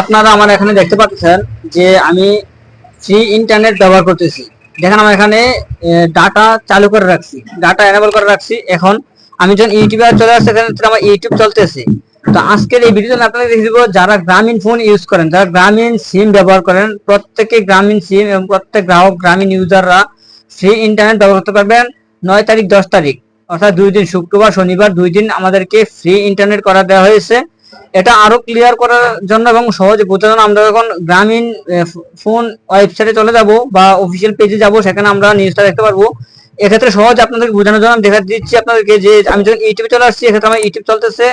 আপনারা আমার এখানে দেখতে পাচ্ছেন যে আমি ফ্রি ইন্টারনেট ব্যবহার করতেছি। দেখেন আমার এখানে ডাটা চালু করে রাখছি। ডাটা এনেবল করে রাখছি। এখন আমি যখন ইউটিউবে চলে আসছি, এখানে আমার ইউটিউব চলতেছে। তো আজকের এই ভিডিওতে আপনাদের দেখে দিব, যারা গ্রামীণ ফোন ইউজ করেন, যারা গ্রামীণ সিম ব্যবহার করেন, প্রত্যেকে গ্রামীণ সিম এবং প্রত্যেক গ্রাহক, গ্রামীণ ইউজাররা ফ্রি ইন্টারনেট ব্যবহার করতে পারবেন নয় তারিখ, দশ তারিখ। অর্থাৎ দুই দিন শুক্রবার, শনিবার, দুই দিন আমাদেরকে ফ্রি ইন্টারনেট করা দেওয়া হয়েছে। এটা আরও ক্লিয়ার করার জন্য এবং সহজে বোঝার জন্য আমরা যখন গ্রামীণ ফোন ওয়েবসাইটে চলে যাব বা অফিসিয়াল পেজে যাব, সেখানে আমরা নিউজটা দেখতে পারব। এক্ষেত্রে সহজ আপনাদের বোঝানোর জন্য আমি দেখা দিচ্ছি আপনাদেরকে যে আমি যখন ইউটিউবে চলে আসছি, এক্ষেত্রে আমার ইউটিউব চলতেছে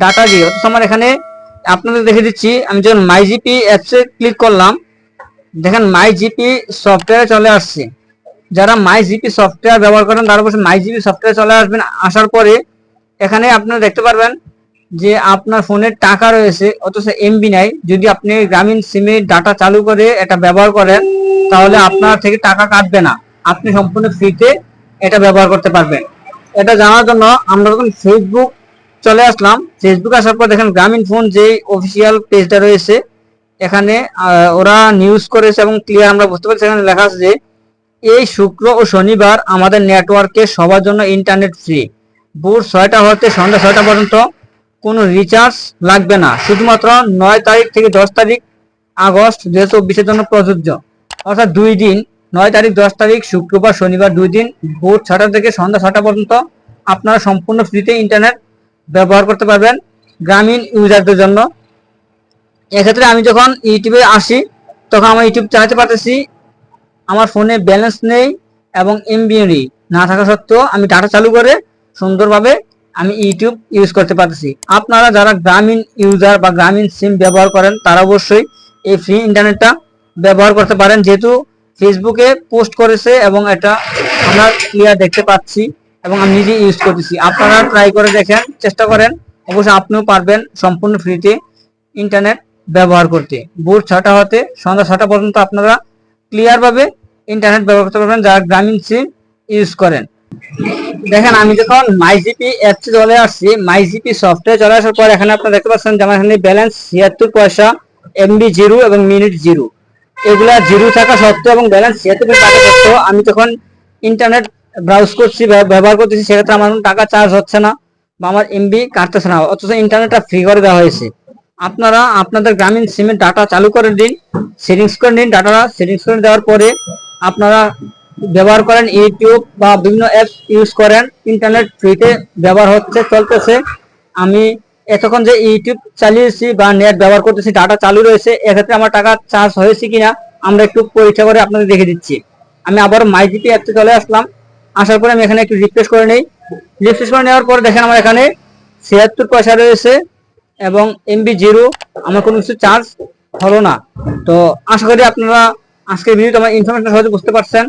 ডাটা দিয়ে অথচ আমার এখানে আপনাদের দেখে দিচ্ছি, আমি যখন মাই জিপি অ্যাপসে ক্লিক করলাম, দেখেন মাই জিপি সফটওয়্যারে চলে আসছে। যারা মাই জিপি সফটওয়্যার ব্যবহার করেন, তারা অবশ্যই মাই জিপি সফটওয়্যার চলে আসবেন। আসার পরে এখানে আপনারা দেখতে পারবেন যে আপনার ফোনে টাকা রয়েছে, অথচ এমবি নাই, যদি আপনি গ্রামীণ সিমে ডাটা চালু করে এটা ব্যবহার করেন, তাহলে আপনার থেকে টাকা কাটবে না। আপনি সম্পূর্ণ ফ্রিতে এটা ব্যবহার করতে পারবেন। এটা জানার জন্য আমরা যখন ফেসবুক চলে আসলাম ফেসবুক আসার পর দেখেন গ্রামীণ ফোন যে অফিসিয়াল পেজটা রয়েছে, এখানে ওরা নিউজ করেছে এবং ক্লিয়ার আমরা বুঝতে পারছি, এখানে লেখা আছে যে, এই শুক্র ও শনিবার আমাদের নেটওয়ার্কে সবার জন্য ইন্টারনেট ফ্রি ভোর ছয়টা হতে সন্ধ্যা ছয়টা পর্যন্ত কোনো রিচার্জ লাগবে না। শুধুমাত্র নয় তারিখ থেকে দশ তারিখ আগস্ট দুই হাজার চব্বিশের জন্য প্রযোজ্য। অর্থাৎ দুই দিন, নয় তারিখ দশ তারিখ, শুক্রবার, শনিবার দুই দিন, ভোর ছটা থেকে সন্ধ্যা ছটা পর্যন্ত আপনারা সম্পূর্ণ ফ্রিতে ইন্টারনেট ব্যবহার করতে পারবেন গ্রামীণ ইউজারদের জন্য। এক্ষেত্রে আমি যখন ইউটিউবে আসি, তখন আমার ইউটিউব চালাতে পারতেছি, আমার ফোনে ব্যালেন্স নেই এবং এমবি নেই না থাকা সত্ত্বেও আমি ডাটা চালু করে সুন্দরভাবে আমি ইউটিউব ইউজ করতে পারতেছি। আপনারা যারা গ্রামীণ ইউজার বা গ্রামীণ সিম ব্যবহার করেন, তারা অবশ্যই এই ফ্রি ইন্টারনেটটা ব্যবহার করতে পারেন। যেহেতু ফেসবুকে পোস্ট করেছে এবং এটা আমরা ক্লিয়ার দেখতে পাচ্ছি এবং আমি নিজে ইউজ করতেছি। আপনারা ট্রাই করে দেখেন, চেষ্টা করেন। অবশ্যই আপনিও পারবেন সম্পূর্ণ ফ্রিতে ইন্টারনেট ব্যবহার করতে। ভোর ছটা হতে সন্ধ্যা ছটা পর্যন্ত আপনারা ক্লিয়ারভাবে ইন্টারনেট ব্যবহার করতে পারবেন, যারা গ্রামীণ সিম ইউজ করেন। দেখেন, আমি যখন মাইজিপি অ্যাপসে চলে আসছি মাইজিপি সফটওয়্যার চলে আসার পর এখানে আপনারা দেখতে পাচ্ছেন যে আমার এখানে ব্যালেন্স ছিয়াত্তর পয়সা এমবি জিরো এবং মিনিট জিরো। এগুলা জিরো থাকা সত্ত্বেও এবং ব্যালেন্স ছিয়াত্তর থাকা সত্ত্বেও আমি যখন ইন্টারনেট ব্রাউজ করছি, ব্যব- ব্যবহার করতেছি, সেক্ষেত্রে আমার টাকা চার্জ হচ্ছে না বা আমার এমবি কাটতেছে না, অথচ ইন্টারনেটটা ফ্রি করে দেওয়া হয়েছে। আপনারা আপনাদের গ্রামীণ সিমের ডাটা চালু করে দিন সেটিংস করে নিন ডাটা সেটিংস করে দেওয়ার পরে আপনারা ব্যবহার করেন ইউটিউব বা বিভিন্ন অ্যাপ ইউজ করেন। ইন্টারনেট ফ্রিতে ব্যবহার হচ্ছে, চলতেছে। আমি এতক্ষণ যে ইউটিউব চালিয়েছি বা নেট ব্যবহার করতেছি, ডাটা চালু রয়েছে, এক্ষেত্রে আমার টাকা চার্জ হয়েছে কিনা আমরা একটু পরীক্ষা করে আপনাদের দেখে দিচ্ছি। আমি আবার মাইজিপি অ্যাপে চলে আসলাম। আসার পরে আমি এখানে একটু রিফ্রেশ করে নিই। রিফ্রেশ করে নেওয়ার পর দেখেন আমার এখানে ছিয়াত্তর পয়সা রয়েছে এবং এমবি জিরো, আমার কোনো কিছু চার্জ হলো না। তো আশা করি আপনারা আজকের ভিডিওতে আমার ইনফরমেশন সহজে বুঝতে পারছেন।